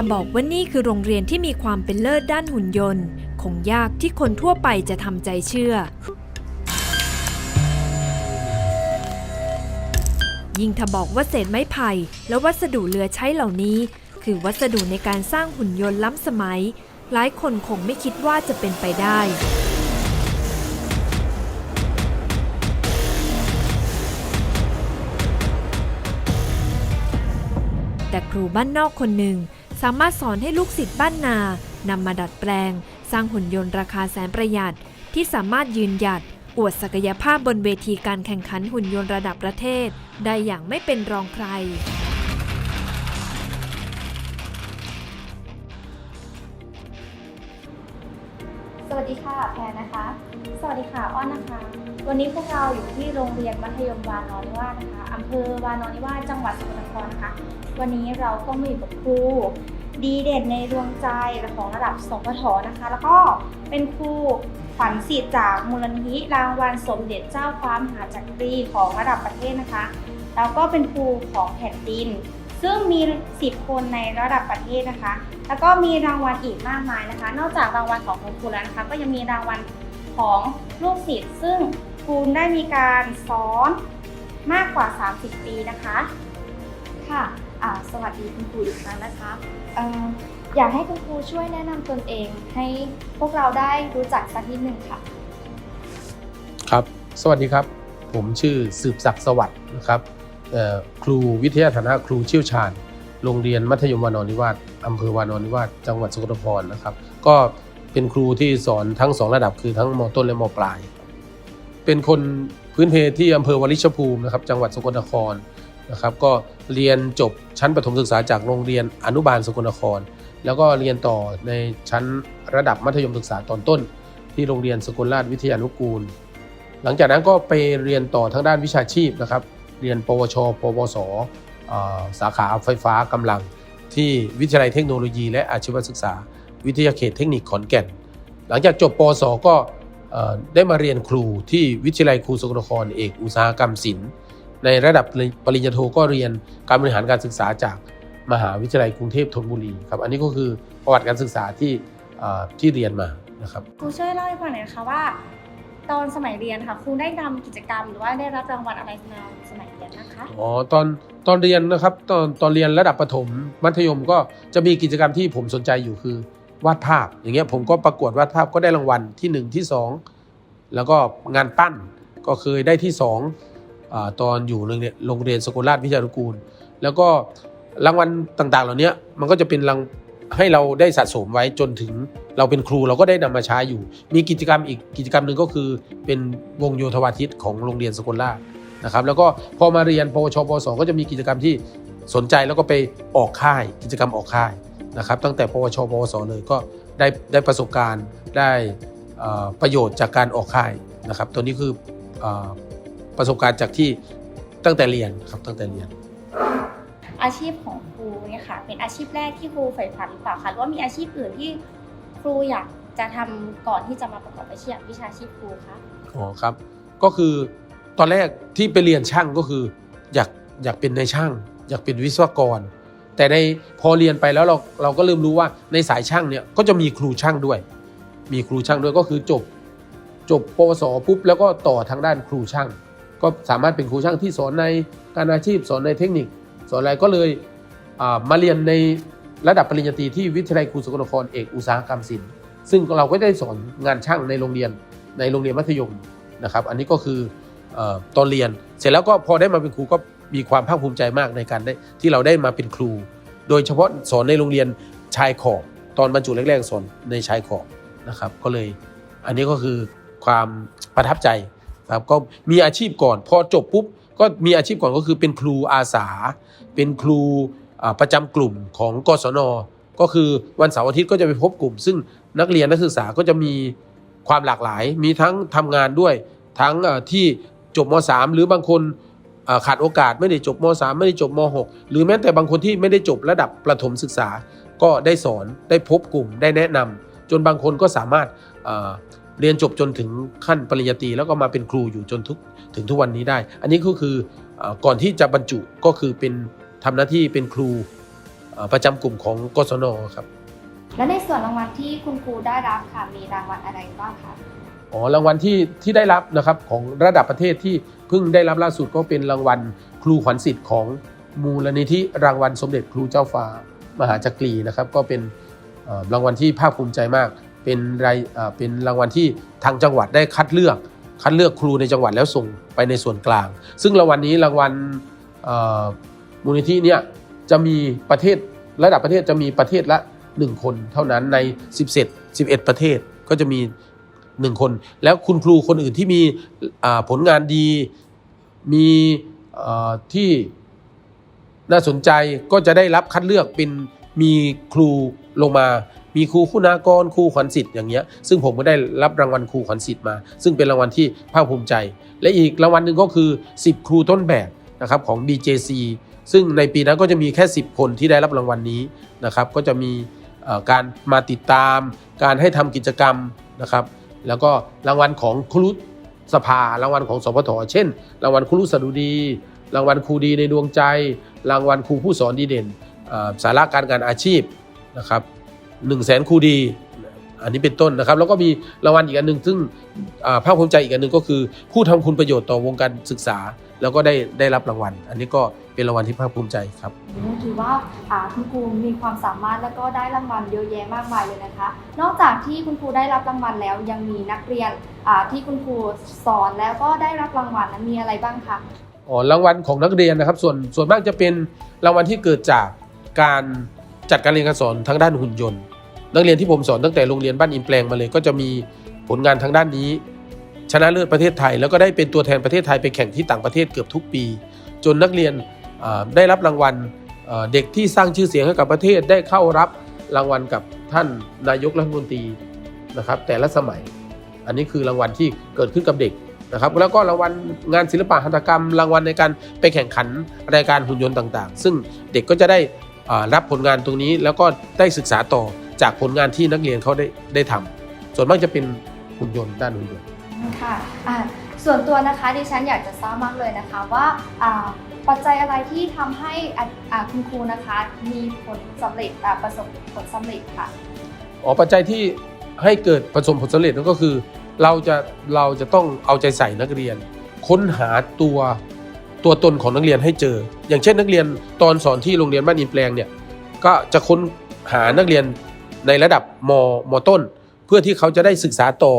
ถ้าบอกว่านี่คือโรงเรียนที่มีความเป็นเลิศด้านหุ่นยนต์ คงยากที่คนทั่วไปจะทำใจเชื่อ ยิ่งถ้าบอกว่าเศษไม้ไผ่และวัสดุเหลือใช้เหล่านี้ คือวัสดุในการสร้างหุ่นยนต์ล้ำสมัย หลายคนคงไม่คิดว่าจะเป็นไปได้แต่ครูบ้านนอกคนหนึ่ง สามารถสอนให้ลูกศิษย์บ้านนานำมาดัดแปลง สร้างหุ่นยนต์ราคาแสนประหยัด ที่สามารถยืนหยัด อวดศักยภาพบนเวทีการแข่งขันหุ่นยนต์ระดับประเทศ ได้อย่างไม่เป็นรองใครสวัสดีค่ะแพรนะคะ สวัสดีค่ะอ้อนนะคะ วันนี้พวกเราอยู่ที่โรงเรียนมัธยมวานอนิวาสนะคะอำเภอวานอนนิวาสจังหวัดสกลนครนะคะ วันนี้เราก็มาอยู่กับครู ดีเด่นในดวงใจของระดับสพทนะคะ แล้วก็เป็นครูขวัญสิทธิ์จากมูลนิธิรางวัลสมเด็จเจ้าฟ้ามหาจักรีของระดับประเทศนะคะ แล้วก็เป็นครูของแผ่นดิน ซึ่งมี 10 คนในระดับประเทศนะคะ แล้วก็มีรางวัลอีกมากมายนะคะ นอกจากรางวัลของคุณครูแล้วนะคะ ก็ยังมีรางวัลของลูกศิษย์ซึ่งคุณได้มีการสอนมากกว่า 30 ปีนะคะ ค่ะ อ่าสวัสดีคุณครูอีกครั้งนะคะเอ่ออยากให้คุณครูช่วยแนะนำตนเอง ให้พวกเราได้รู้จักสักนิดหนึ่งค่ะ ครับ สวัสดีครับ ผมชื่อสืบศักดิ์สวัสดิ์นะครับครูวิทยาฐานะครูเชี่ยวชาญ โรงเรียนมัธยมวานอนนิวาสอำเภอวานอนนิวาสจังหวัดสกลนครนะครับ ก็เป็นครูที่สอนทั้งสองระดับคือทั้งมต้นและมปลาย เป็นคนพื้นเพที่อำเภอวลิชภูมินะครับ จังหวัดสกลนคร นะครับก็เรียนจบชั้นประถมศึกษาจากโรงเรียนอนุบาลสกลนคร แล้วก็เรียนต่อในชั้นระดับมัธยมศึกษาตอนต้น ที่โรงเรียนสกลราชวิทยานุกูล หลังจากนั้นก็ไปเรียนต่อทางด้านวิชาชีพนะครับ เรียน ปวช ปวส สาขาไฟฟ้ากำลัง ที่วิทยาลัยเทคโนโลยี และอาชีวศึกษา วิทยาเขตเทคนิคขอนแก่น หลังจากจบ ปวส ก็ได้มาเรียนครูที่วิทยาลัยครูสกลนครเอกอุตสาหกรรมศิลป์ ในระดับปริญญาโทก็เรียนการบริหารการศึกษาจากมหาวิทยาลัยกรุงเทพธนบุรีครับอันนี้ก็คือประวัติการศึกษาที่อ่าที่เรียนมานะครับครูช่วยเล่าให้ฟังหน่อยนะคะว่า ตอนสมัยเรียนค่ะครูได้ทำกิจกรรมหรือว่าได้รับรางวัลอะไรในสมัยเรียนนะคะอ๋อตอนตอนเรียนนะครับตอนตอนเรียนระดับประถมมัธยมก็จะมีกิจกรรมที่ผมสนใจอยู่คือวาดภาพ อย่างเงี้ยผมก็ประกวดวาดภาพก็ได้รางวัลที่ 1 ที่ 2 แล้วก็งานปั้นก็เคยได้ที่2อา ตอนอยู่โรงเรียนโรงเรียนสกุลราชวิทยานุกูล แล้วก็รางวัลต่างๆ เหล่านี้มันก็จะเป็นรางให้เราได้สะสมไว้จนถึงเราเป็นครูเราก็ได้นำมาใช้อยู่ มีกิจกรรมอีกกิจกรรมหนึ่งก็คือเป็นวงโยธวาทิตของโรงเรียนสกลราชนะครับ แล้วก็พอมาเรียนปวชปวสก็จะมีกิจกรรมที่สนใจแล้วก็ไปออกค่าย กิจกรรมออกค่ายนะครับ ตั้งแต่ปวชปวสเลยก็ได้ได้ประสบการณ์ได้ประโยชน์จากการออกค่ายนะครับ ตัวนี้คืออ ประสบการณ์จากที่ตั้งแต่เรียนครับตั้งแต่เรียน อาชีพของครูเนี่ยค่ะ เป็นอาชีพแรกที่ครูใฝ่ฝันหรือเปล่าคะหรือว่ามีอาชีพอื่นที่ครูอยากจะทำก่อนที่จะมาประกอบอาชีพวิชาชีพครูคะอ๋อครับ ก็คือตอนแรกที่ไปเรียนช่างก็คือ อยากอยากเป็นในายช่าง อยากเป็นวิศวกร แต่ในพอเรียนไปแล้วเราเราก็เริ่มรู้ว่าในสายช่างเนี่ยก็จะมีครูช่างด้วย มีครูช่างด้วยก็คือจบ จบปวสปุ๊บแล้วก็ต่อทางด้านครูช่าง ก็สามารถเป็นครูช่างที่สอนในการอาชีพสอนในเทคนิค สอนอะไรก็เลยมาเรียนในระดับปริญญาตรีที่วิทยาลัยครูสกลนครเอกอุตสาหกรรมศิลป์ซึ่งเราก็ได้สอนงานช่างในโรงเรียนในโรงเรียนมัธยมนะครับ อันนี้ก็คืออตอนเรียน เสร็จแล้วก็พอได้มาเป็นครูก็มีความภาคภูมิใจมากในการได้ที่เราได้มาเป็นครู โดยเฉพาะสอนในโรงเรียนชายขอบตอนบรรจุแรกๆสอนในชายขอบนะครับ ก็เลยอันนี้ก็คือความประทับใจ ครับก็มีอาชีพก่อน พอจบปุ๊บก็มีอาชีพก่อนก็คือเป็นครูอาสา เป็นครูประจำกลุ่มของกศน ก็คือวันเสาร์อาทิตย์ก็จะไปพบกลุ่ม ซึ่งนักเรียนนักศึกษาก็จะมีความหลากหลาย มีทั้งทำงานด้วย ทั้งที่จบม .3 หรือบางคนขาดโอกาสไม่ได้จบม .3 ไม่ได้จบม .6 หรือแม้แต่บางคนที่ไม่ได้จบระดับประถมศึกษา ก็ได้สอนได้พบกลุ่มได้แนะนำจนบางคนก็สามารถ เอ่อเรียนจบจนถึงขั้นปริญญาตรีแล้วก็มาเป็นครูอยู่จนทุกถึงทุกวันนี้ได้ อันนี้ก็คือเอ่อก่อนที่จะบรรจุก็คือเป็นทำหน้าที่เป็นครูอ่าประจำกลุ่มของกศนครับ และในส่วนรางวัลที่คุณครูได้รับค่ะมีรางวัลอะไรบ้างคะอ๋อรางวัลที่ที่ได้รับนะครับของระดับประเทศที่เพิ่งได้รับล่าสุดก็เป็นรางวัลครูขวัญสิทธิ์ของมูลนิธิรางวัลสมเด็จครูเจ้าฟ้ามหาจักรีนะครับ ก็เป็นเอ่อรางวัลที่ภาคภูมิใจมาก เป็นรายเป็นรางวัลที่ทางจังหวัดได้คัดเลือก คัดเลือกครูในจังหวัดแล้วส่งไปในส่วนกลาง ซึ่งรางวัลนี้รางวัลมูลนิธิเนี่ยจะมีประเทศระดับประเทศจะมีประเทศละ 1 คนเท่านั้นใน 17 11 ประเทศก็จะมี 1 คน แล้วคุณครูคนอื่นที่มีผลงานดีมีที่น่าสนใจก็จะได้รับคัดเลือกเป็นมีครูลงมา มีครูคุณากรครูขวัญสิทธิ์อย่างเงี้ยซึ่งผมก็ได้รับรางวัลครูขวัญสิทธิ์มา ซึ่งเป็นรางวัลที่ภาคภูมิใจ และอีกรางวัลหนึ่งก็คือ 10 ครูต้นแบบนะครับของ BJC ซึ่งในปีนั้นก็จะมีแค่ 10 คนที่ได้รับรางวัลนี้นะครับก็จะมีการมาติดตาม การให้ทำกิจกรรมนะครับแล้วก็รางวัลของครุสภารางวัลของสพทเช่น รางวัลครุสดุดี รางวัลครูดีในดวงใจ รางวัลครูผู้สอนดีเด่นสาระการงานอาชีพนะครับ หนึ่งแสนครูดี อันนี้เป็นต้นนะครับ แล้วก็มีรางวัลอีกอันหนึ่งซึ่งอ่าภาคภูมิใจอีกอันหนึ่งก็คือ ผู้ทำคุณประโยชน์ต่อวงการศึกษา แล้วก็ได้ได้รับรางวัล อันนี้ก็เป็นรางวัลที่ภาคภูมิใจครับถือว่าอ่าคุณครูมีความสามารถแล้วก็ได้รางวัลเยอะแยะมากมายเลยนะคะ นอกจากที่คุณครูได้รับรางวัลแล้วยังมีนักเรียนอ่าที่คุณครูสอนแล้วก็ได้รับรางวัลนั้นมีอะไรบ้างคะอ๋อรางวัลของนักเรียนนะครับ ส่วนส่วนมากจะเป็นรางวัลที่เกิดจากการจัดการเรียนการสอนทางด้านหุ่นยนต์ นักเรียนที่ผมสอนตั้งแต่โรงเรียนบ้านอินแปลงมาเลย ก็จะมีผลงานทางด้านนี้ ชนะเลิศประเทศไทย แล้วก็ได้เป็นตัวแทนประเทศไทยไปแข่งที่ต่างประเทศเกือบทุกปี จนนักเรียนได้รับรางวัลเด็กที่สร้างชื่อเสียงให้กับประเทศได้เข้ารับรางวัลกับท่านนายกรัฐมนตรีนะครับแต่ละสมัย อันนี้คือรางวัลที่เกิดขึ้นกับเด็กนะครับแล้วก็รางวัลงานศิลปะหัตถกรรม รางวัลในการไปแข่งขันรายการหุ่นยนต์ต่าง ๆ ซึ่งเด็กก็จะได้รับผลงานตรงนี้แล้วก็ได้ศึกษาต่อ จากผลงานที่นักเรียนเขาได้ได้ทำส่วนมากจะเป็นหุ่นยนต์ด้านหุ่นยนต์ค่ะอ่าส่วนตัวนะคะดิฉันอยากจะทราบมากเลยนะคะว่าอ่าปัจจัยอะไรที่ทำให้อ่าอ่าคุณครูนะคะมีผลสำเร็จอ่าประสบผลสำเร็จค่ะอ๋อปัจจัยที่ให้เกิดประสบผลสำเร็จนั่นก็คือ เราจะเราจะต้องเอาใจใส่นักเรียน ค้นหาตัวตัวตนของนักเรียนให้เจอ อย่างเช่นนักเรียนตอนสอนที่โรงเรียนบ้านอินแปลงเนี่ยก็จะค้นหานักเรียน ในระดับมมต้น เพื่อที่เขาจะได้ศึกษาต่อ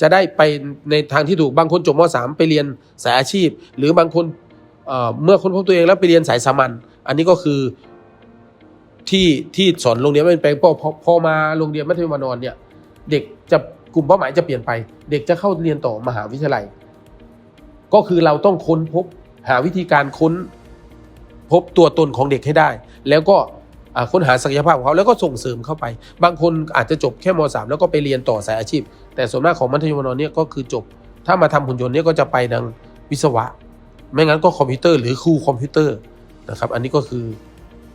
จะได้ไปในทางที่ถูกบางคนจบม .3 ไปเรียนสายอาชีพ หรือบางคนเเมื่อค้นพบตัวเองแล้วไปเรียนสายสามัญอันนี้ก็คือที่ที่สอนโรงเรียนบ้านอินแปลงพอพอพอมาโรงเรียนมัธยมนอนเนี่ยเด็กจะกลุ่มเป้าหมายจะเปลี่ยนไป เด็กจะเข้าเรียนต่อมหาวิทยาลัย ก็คือเราต้องค้นพบหาวิธีการค้นพบตัวตนของเด็กให้ได้ แล้วก็ ค้นหาศักยภาพของเขาแล้วก็ส่งเสริมเข้าไป บางคนอาจจะจบแค่ม .3 แล้วก็ไปเรียนต่อสายอาชีพ แต่ส่วนมากของมัธยมนเนี่ยก็คือจบ ถ้ามาทำหุ่นยนต์เนี่ยก็จะไปทางวิศวะ ไม่งั้นก็คอมพิวเตอร์หรือครูคอมพิวเตอร์นะครับอันนี้ก็คือ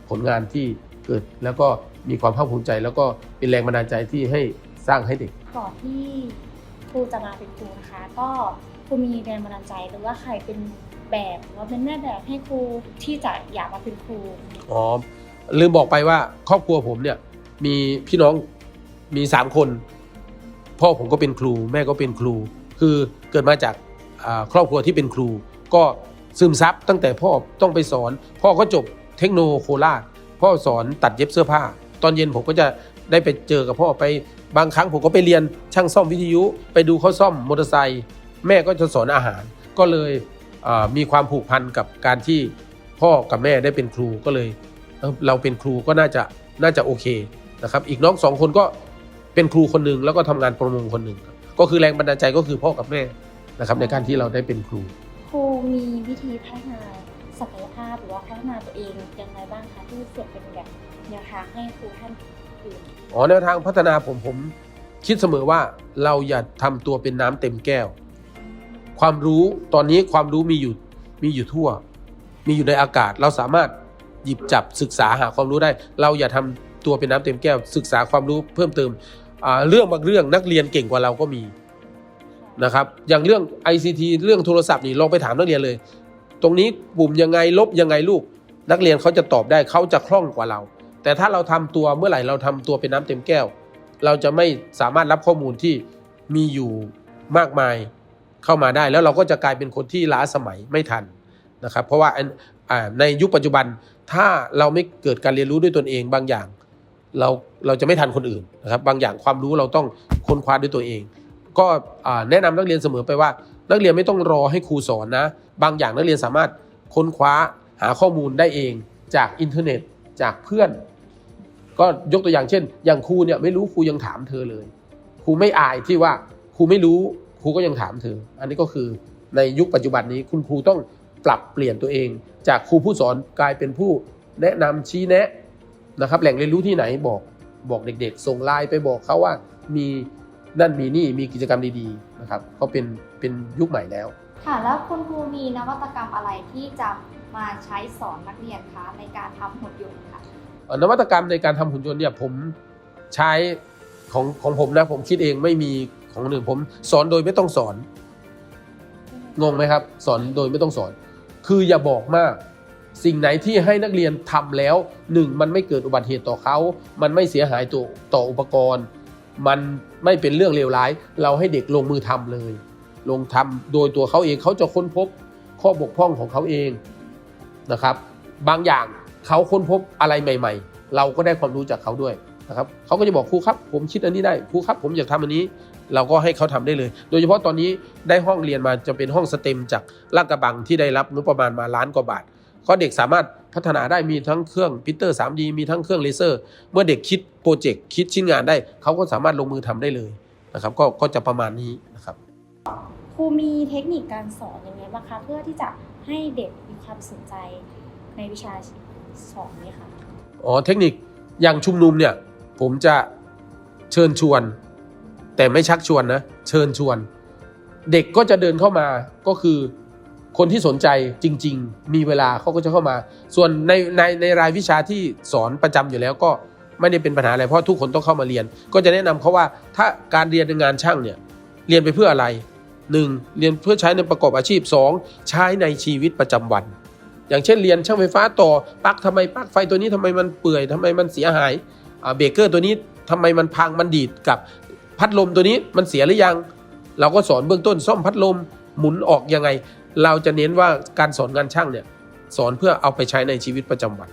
ผลงานที่เกิดแล้วก็มีความภาคภูมิใจ แล้วก็เป็นแรงบันดาลใจที่ให้สร้างให้เด็กก่อนที่ครูจะมาเป็นครูนะคะก็ครูมีแรงบันดาลใจหรือว่าใครเป็นแบบหรือว่าเป็นแม่แบบให้ครูที่จะอยากมาเป็นครูอ๋อ ลืมบอกไปว่าครอบครัวผมเนี่ยมีพี่น้องมีสามคน พ่อผมก็เป็นครู แม่ก็เป็นครู คือเกิดมาจากครอบครัวที่เป็นครู ก็ซึมซับตั้งแต่พ่อต้องไปสอน พ่อก็จบเทคโนโคราชพ่อสอนตัดเย็บเสื้อผ้า ตอนเย็นผมก็จะได้ไปเจอกับพ่อไปบางครั้งผมก็ไปเรียนช่างซ่อมวิทยุ ไปดูเขาซ่อมมอเตอร์ไซค์แม่ก็จะสอนอาหาร ก็เลยมีความผูกพันกับการที่พ่อกับแม่ได้เป็นครูก็เลย เอ้าเราเป็นครูก็น่าจะน่าจะโอเคนะครับ อีกน้องสองคนก็เป็นครูคนหนึ่งแล้วก็ทำงานประมงคนหนึ่งครับก็คือแรงบันดาลใจก็คือพ่อกับแม่นะครับ ในการที่เราได้เป็นครู ครูมีวิธีพัฒนาศักยภาพหรือว่าพัฒนาตัวเองยังไงบ้างคะที่เสียเป็นแบบแนวทางให้ครูท่านอื่นอ๋อแนวทางพัฒนาผมผมคิดเสมอว่าเราอย่าทำตัวเป็นน้ำเต็มแก้ว ความรู้ตอนนี้ความรู้มีอยู่มีอยู่ทั่ว มีอยู่ในอากาศเราสามารถ หยิบจับศึกษาหาความรู้ได้ เราอย่าทำตัวเป็นน้ำเต็มแก้ว ศึกษาความรู้เพิ่มเติมเรื่องบางเรื่องนักเรียนเก่งกว่าเราก็มีนะครับอย่างเรื่อง ICT เรื่องโทรศัพท์นี่ลองไปถามนักเรียนเลย ตรงนี้ปุ่มยังไงลบยังไงลูก นักเรียนเขาจะตอบได้เขาจะคล่องกว่าเรา แต่ถ้าเราทำตัวเมื่อไหร่เราทำตัวเป็นน้ำเต็มแก้ว เราจะไม่สามารถรับข้อมูลที่มีอยู่มากมายเข้ามาได้ แล้วเราก็จะกลายเป็นคนที่ล้าสมัยไม่ทันนะครับเพราะว่าในยุคปัจจุบัน ถ้าเราไม่เกิดการเรียนรู้ด้วยตนเองบางอย่าง เราเราจะไม่ทันคนอื่นนะครับ บางอย่างความรู้เราต้องค้นคว้าด้วยตัวเอง ก็แนะนำนักเรียนเสมอไปว่า นักเรียนไม่ต้องรอให้ครูสอนนะ บางอย่างนักเรียนสามารถค้นคว้าหาข้อมูลได้เองจากอินเทอร์เน็ตจากเพื่อน ก็ยกตัวอย่างเช่น อย่างครูเนี่ยไม่รู้ครูยังถามเธอเลยครูไม่อายที่ว่าครูไม่รู้ครูก็ยังถามเธอ อันนี้ก็คือในยุคปัจจุบันนี้คุณครูต้อง ปรับเปลี่ยนตัวเอง จากครูผู้สอนกลายเป็นผู้แนะนำชี้แนะนะครับ แหล่งเรียนรู้ที่ไหนบอกบอกเด็กๆ ส่งไลน์ไปบอกเขาว่ามีนั่นมีนี่มีกิจกรรมดีๆนะครับเขาเป็นเป็นยุคใหม่แล้ว ค่ะแล้วคุณครูมีนวัตกรรมอะไรที่จะมาใช้สอนนักเรียนคะในการทำหุ่นยนต์ค่ะเอ่อนวัตกรรมในการทำหุ่นยนต์เนี่ยผมใช้ของของผมนะผมคิดเองไม่มีของคนอื่นผมสอนโดยไม่ต้องสอนงงไหมครับ สอนโดยไม่ต้องสอน คืออย่าบอกมาก สิ่งไหนที่ให้นักเรียนทำแล้วหนึ่งมันไม่เกิดอุบัติเหตุต่อเขา มันไม่เสียหายต่อต่ออุปกรณ์ มันไม่เป็นเรื่องเลวร้าย เราให้เด็กลงมือทำเลย ลงทำโดยตัวเขาเองเขาจะค้นพบข้อบกพร่องของเขาเองนะครับ บางอย่างเขาค้นพบอะไรใหม่ ๆ เราก็ได้ความรู้จากเขาด้วยนะครับเขาก็จะบอกครูครับ ผมคิดอันนี้ได้ครูครับ ผมอยากทำอันนี้ เราก็ให้เขาทำได้เลย โดยเฉพาะตอนนี้ได้ห้องเรียนมาจะเป็นห้องสเต็มจากลาดกระบังที่ได้รับงบประมาณมาล้านกว่าบาทก็เด็กสามารถพัฒนาได้มีทั้งเครื่องพิมพ์เตอร์ 3D มีทั้งเครื่องเลเซอร์ เมื่อเด็กคิดโปรเจกต์คิดชิ้นงานได้ เขาก็สามารถลงมือทำได้เลยนะครับก็ก็จะประมาณนี้นะครับครูมีเทคนิคการสอนยังไงบ้างคะเพื่อที่จะให้เด็กมีความสนใจในวิชาสอนนี้ค่ะอ๋อเทคนิคอย่างชุมนุมเนี่ยผมจะเชิญชวน แต่ไม่ชักชวนนะ เชิญชวน เด็กก็จะเดินเข้ามาก็คือคนที่สนใจจริง ๆ มีเวลาเขาก็จะเข้ามา ส่วนในในในรายวิชาที่สอนประจำอยู่แล้วก็ไม่ได้เป็นปัญหาอะไรเพราะทุกคนต้องเข้ามาเรียน ก็จะแนะนำเขาว่าถ้าการเรียนงานช่างเนี่ยเรียนไปเพื่ออะไร 1. เรียนเพื่อใช้ในประกอบอาชีพ 2. ใช้ในชีวิตประจำวัน อย่างเช่นเรียนช่างไฟฟ้าต่อปลั๊กทำไมปลั๊กไฟตัวนี้ทำไมมันเปื่อยทำไมมันเสียหายเบรกเกอร์ตัวนี้ทำไมมันพังมันดีดกับ พัดลมตัวนี้มันเสียหรือยัง เราก็สอนเบื้องต้นซ่อมพัดลมหมุนออกยังไง เราจะเน้นว่าการสอนงานช่างเนี่ยสอนเพื่อเอาไปใช้ในชีวิตประจำวัน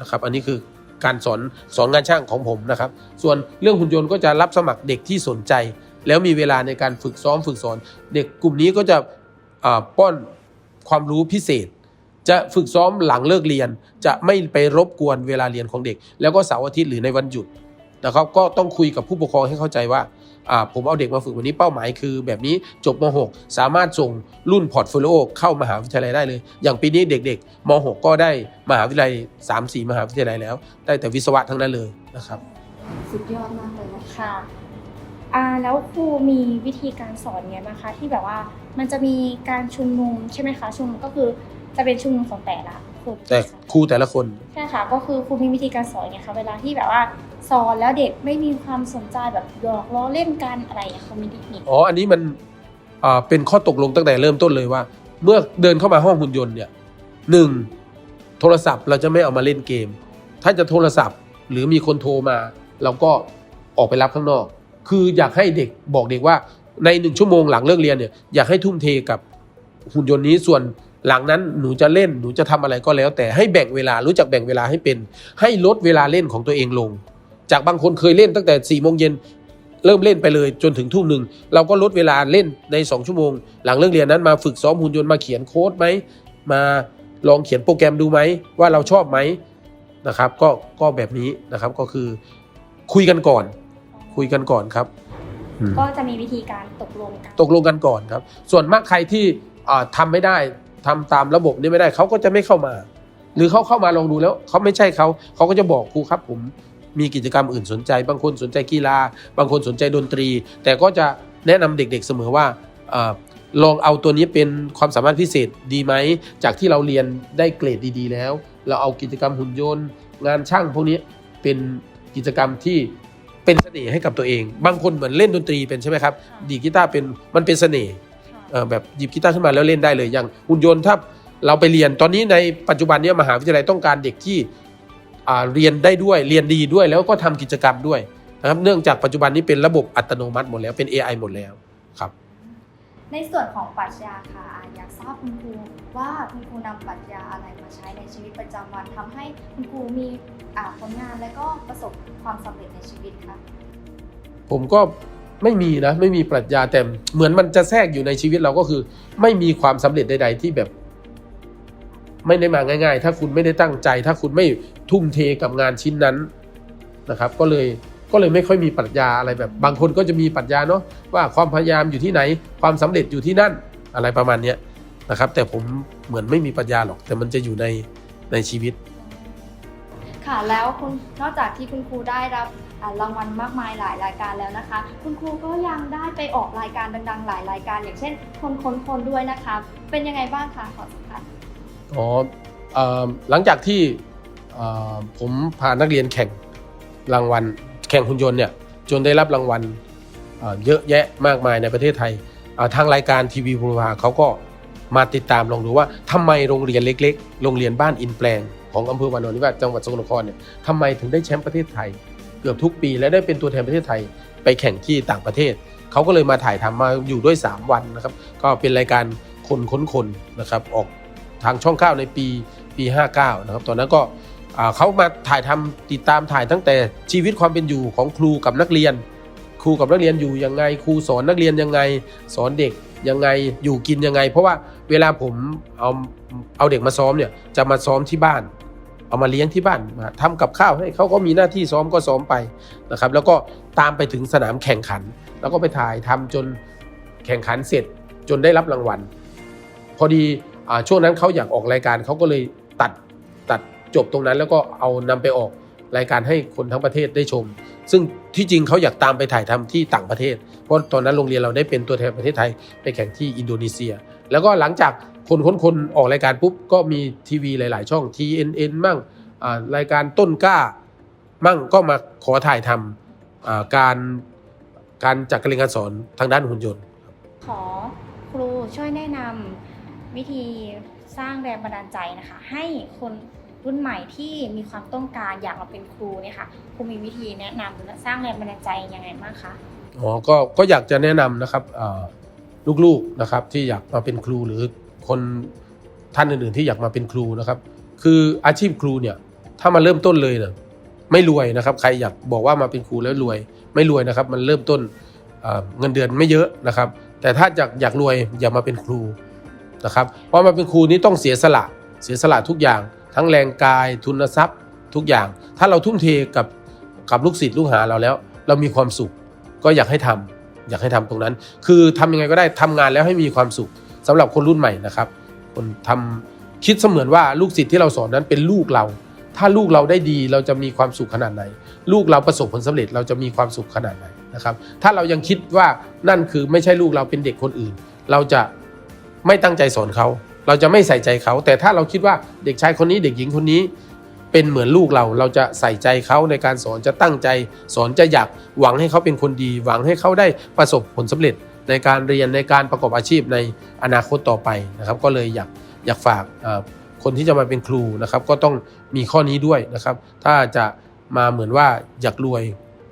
นะครับ อันนี้คือการสอนสอนงานช่างของผมนะครับ ส่วนเรื่องหุ่นยนต์ก็จะรับสมัครเด็กที่สนใจ แล้วมีเวลาในการฝึกซ้อมฝึกสอน เด็กกลุ่มนี้ก็จะป้อนความรู้พิเศษ จะฝึกซ้อมหลังเลิกเรียน จะไม่ไปรบกวนเวลาเรียนของเด็ก แล้วก็เสาร์อาทิตย์หรือในวันหยุด นะครับก็ต้องคุยกับผู้ปกครองให้เข้าใจว่าผมเอาเด็กมาฝึกวันนี้เป้าหมายคือแบบนี้จบม .6 สามารถส่งรุ่นพอร์ตโฟลิโอเข้ามหาวิทยาลัยได้เลย อย่างปีนี้เด็กๆม .6 ก็ได้มหาวิทยาลัย 3-4 มหาวิทยาลัยแล้ว ได้แต่วิศวะทั้งนั้นเลยนะครับ สุดยอดมากเลยนะคะค่ะอ่าแล้วครูมีวิธีการสอนไงบ้างคะที่แบบว่ามันจะมีการชุมนุมใช่ไหมคะชุมนุมก็คือจะเป็นชุมนุมของแต่ละ คนแต่ครูแต่ละคนใช่ค่ะ ก็คือครูมีวิธีการสอนไงคะเวลาที่แบบว่าสอนแล้วเด็กไม่มีความสนใจแบบหยอกล้อเล่นกันอะไรอย่างเงี้ยเขามีเทคนิคอ๋ออันนี้มันอ่าเป็นข้อตกลงตั้งแต่เริ่มต้นเลยว่า เมื่อเดินเข้ามาห้องหุ่นยนต์เนี่ยหนึ่งโทรศัพท์เราจะไม่เอามาเล่นเกม ถ้าจะโทรศัพท์หรือมีคนโทรมา เราก็ออกไปรับข้างนอก คืออยากให้เด็กบอกเด็กว่าในหนึ่งชั่วโมงหลังเลิกเรียนเนี่ยอยากให้ทุ่มเทกับหุ่นยนต์นี้ส่วน หลังนั้นหนูจะเล่นหนูจะทำอะไรก็แล้ว แต่ให้แบ่งเวลารู้จักแบ่งเวลาให้เป็น ให้ลดเวลาเล่นของตัวเองลง จากบางคนเคยเล่นตั้งแต่4ี่โมงเย็นเริ่มเล่นไปเลยจนถึงทุ่มหนึ่งเราก็ลดเวลาเล่นใน 2 ชั่วโมง หลังเลิกเรียนนั้นมาฝึกซ้อมหุ่นยนต์มาเขียนโค้ดไหมมาลองเขียนโปรแกรมดูไหมว่าเราชอบไหมนะครับ ก็ก็แบบนี้นะครับก็คือคุยกันก่อน คุยกันก่อนครับอืมก็จะมีวิธีการตกลงกันตกลงกันก่อนครับ ส่วนมากใครที่อ่าทำไม่ได้ ทำตามระบบนี้ไม่ได้เขาก็จะไม่เข้ามา หรือเขาเข้ามาลองดูแล้วเขาไม่ใช่เขาเขาก็จะบอกครูครับผมมีกิจกรรมอื่นสนใจ บางคนสนใจกีฬา บางคนสนใจดนตรี แต่ก็จะแนะนำเด็กๆเสมอว่าอาลองเอาตัวนี้เป็นความสามารถพิเศษดีไหม จากที่เราเรียนได้เกรดดี ๆ แล้ว เราเอากิจกรรมหุ่นยนต์ งานช่างพวกนี้เป็นกิจกรรมที่เป็นเสน่ห์ให้กับตัวเอง บางคนเหมือนเล่นดนตรีเป็นใช่ไหมครับ ดีดกีตาร์เป็นมันเป็นเสน่ห์เอ่อ แบบหยิบกีตาร์ขึ้นมาแล้วเล่นได้เลยอย่างหุ่นยนต์ถ้าเราไปเรียนตอนนี้ในปัจจุบันเนี้มหาวิทยาลัยต้องการเด็กที่อ่าเรียนได้ด้วยเรียนดีด้วยแล้วก็ทำกิจกรรมด้วยนะครับเนื่องจากปัจจุบันนี้เป็นระบบอัตโนมัติหมดแล้วเป็น AI หมดแล้วครับ ในส่วนของปรัชญาค่ะอ่าอยากทราบคุณครูว่าคุณครูนำปรัชญาอะไรมาใช้ในชีวิตประจำวันทำให้คุณครูมีอ่าผลงานและก็ประสบความสำเร็จในชีวิตค่ะผมก็ ไม่มีนะไม่มีปรัชญาแต่เหมือนมันจะแทรกอยู่ในชีวิตเราก็คือ ไม่มีความสำเร็จใด ๆ ที่แบบ ไม่ได้มาง่าย ๆ ถ้าคุณไม่ได้ตั้งใจ ถ้าคุณไม่ทุ่มเทกับงานชิ้นนั้นนะครับ ก็เลยก็เลยไม่ค่อยมีปรัชญาอะไรแบบ บางคนก็จะมีปรัชญาเนาะว่าความพยายามอยู่ที่ไหน ความสำเร็จอยู่ที่นั่นอะไรประมาณเนี้ยนะครับ แต่ผมเหมือนไม่มีปรัชญาหรอก แต่มันจะอยู่ในในชีวิต ค่ะ แล้วคุณนอกจากที่คุณครูได้รับรางวัลมากมายหลายรายการแล้วนะคะ คุณครูก็ยังได้ไปออกรายการดังๆ หลายรายการ อย่างเช่น คนคนคนด้วยนะคะ เป็นยังไงบ้างคะขอสัมภาษณ์อ๋อหลังจากที่ผมพานักเรียนแข่งรางวัล แข่งหุ่นยนต์เนี่ยจนได้รับรางวัลเยอะแยะมากมายในประเทศไทยทางรายการทีวีภูมิภาเขาก็มาติดตามลองดูว่าทำไมโรงเรียนเล็ก ๆ โรงเรียนบ้านอินแปลง ของอำเภอวานอนนิวาสจังหวัดสกลนครเนี่ยทำไมถึงได้แชมป์ประเทศไทย เกือบทุกปี และได้เป็นตัวแทนประเทศไทยไปแข่งที่ต่างประเทศ เขาก็เลยมาถ่ายทำมาอยู่ด้วย 3 วันนะครับ ก็เป็นรายการคนค้นคนนะครับออกทางช่อง9ในปีปี 59 นะครับ ตอนนั้นก็เขามาถ่ายทำติดตามถ่ายตั้งแต่ชีวิตความเป็นอยู่ของครูกับนักเรียน ครูกับนักเรียนอยู่ยังไง ครูสอนนักเรียนยังไง สอนเด็กยังไงอยู่กินยังไง เพราะว่าเวลาผมเอาเอาเด็กมาซ้อมเนี่ยจะมาซ้อมที่บ้าน เอามาเลี้ยงที่บ้านมาทำกับข้าวให้เขาก็มีหน้าที่ซ้อมก็ซ้อมไปนะครับ แล้วก็ตามไปถึงสนามแข่งขัน แล้วก็ไปถ่ายทำจนแข่งขันเสร็จจนได้รับรางวัล พอดีอช่วงนั้นเขาอยากออกรายการเขาก็เลยตัดตัดจบตรงนั้น แล้วก็เอานำไปออกรายการให้คนทั้งประเทศได้ชม ซึ่งที่จริงเขาอยากตามไปถ่ายทำที่ต่างประเทศ เพราะตอนนั้นโรงเรียนเราได้เป็นตัวแทนประเทศไทยไปแข่งที่อินโดนีเซีย แล้วก็หลังจาก คนค้นคนออกรายการปุ๊บก็มีทีวีหลาย ๆ ช่อง TNN มั่งอ่ารายการต้นกล้า มั่งก็มาขอถ่ายทำอ่าการการจัดการเรียนการสอนทางด้านหุ่นยนต์ ขอครูช่วยแนะนำวิธีสร้างแรงบันดาลใจนะคะ ให้คนรุ่นใหม่ที่มีความต้องการอยากมาเป็นครูเนี่ยค่ะครูมีวิธีแนะนำและสร้างแรงบันดาลใจยังไงบ้างคะอ๋อก็ก็อยากจะแนะนำนะครับเอ่อลูกๆนะครับที่อยากมาเป็นครูหรือ คนท่านอื่นๆที่อยากมาเป็นครูนะครับ คืออาชีพครูเนี่ยถ้ามาเริ่มต้นเลยเนี่ยไม่รวยนะครับ ใครอยากบอกว่ามาเป็นครูแล้วรวย ไม่รวยนะครับ มันเริ่มต้นเงินเดือนไม่เยอะนะครับ แต่ถ้าอยากอยากรวยอย่ามาเป็นครูนะครับ เพราะมาเป็นครูนี้ต้องเสียสละเสียสละทุกอย่าง ทั้งแรงกายทุนทรัพย์ทุกอย่าง ถ้าเราทุ่มเทกับกับลูกศิษย์ลูกหาเราแล้ว เรามีความสุขก็อยากให้ทำอยากให้ทำตรงนั้น คือทำยังไงก็ได้ทำงานแล้วให้มีความสุข สำหรับคนรุ่นใหม่นะครับ คนทำคิดเสมือนว่าลูกศิษย์ที่เราสอนนั้นเป็นลูกเรา ถ้าลูกเราได้ดีเราจะมีความสุขขนาดไหน ลูกเราประสบผลสำเร็จเราจะมีความสุขขนาดไหนนะครับ ถ้าเรายังคิดว่านั่นคือไม่ใช่ลูกเราเป็นเด็กคนอื่น เราจะไม่ตั้งใจสอนเขาเราจะไม่ใส่ใจเขา แต่ถ้าเราคิดว่าเด็กชายคนนี้เด็กหญิงคนนี้เป็นเหมือนลูกเรา เราจะใส่ใจเขาในการสอนจะตั้งใจ สอนจะอยากหวังให้เขาเป็นคนดี หวังให้เขาได้ประสบผลสำเร็จ ในการเรียนในการประกอบอาชีพในอนาคตต่อไปนะครับ ก็เลยอยากอยากฝากคนที่จะมาเป็นครูนะครับ ก็ต้องมีข้อนี้ด้วยนะครับ ถ้าจะมาเหมือนว่าอยากรวย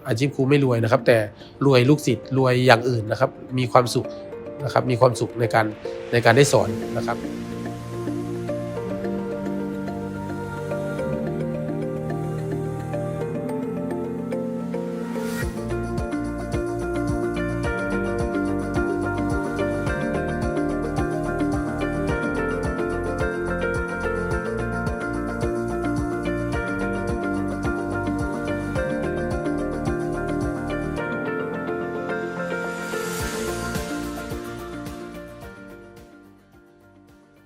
อาชีพครูไม่รวยนะครับ แต่รวยลูกศิษย์รวยอย่างอื่นนะครับ มีความสุขนะครับ มีความสุขในการในการได้สอนนะครับ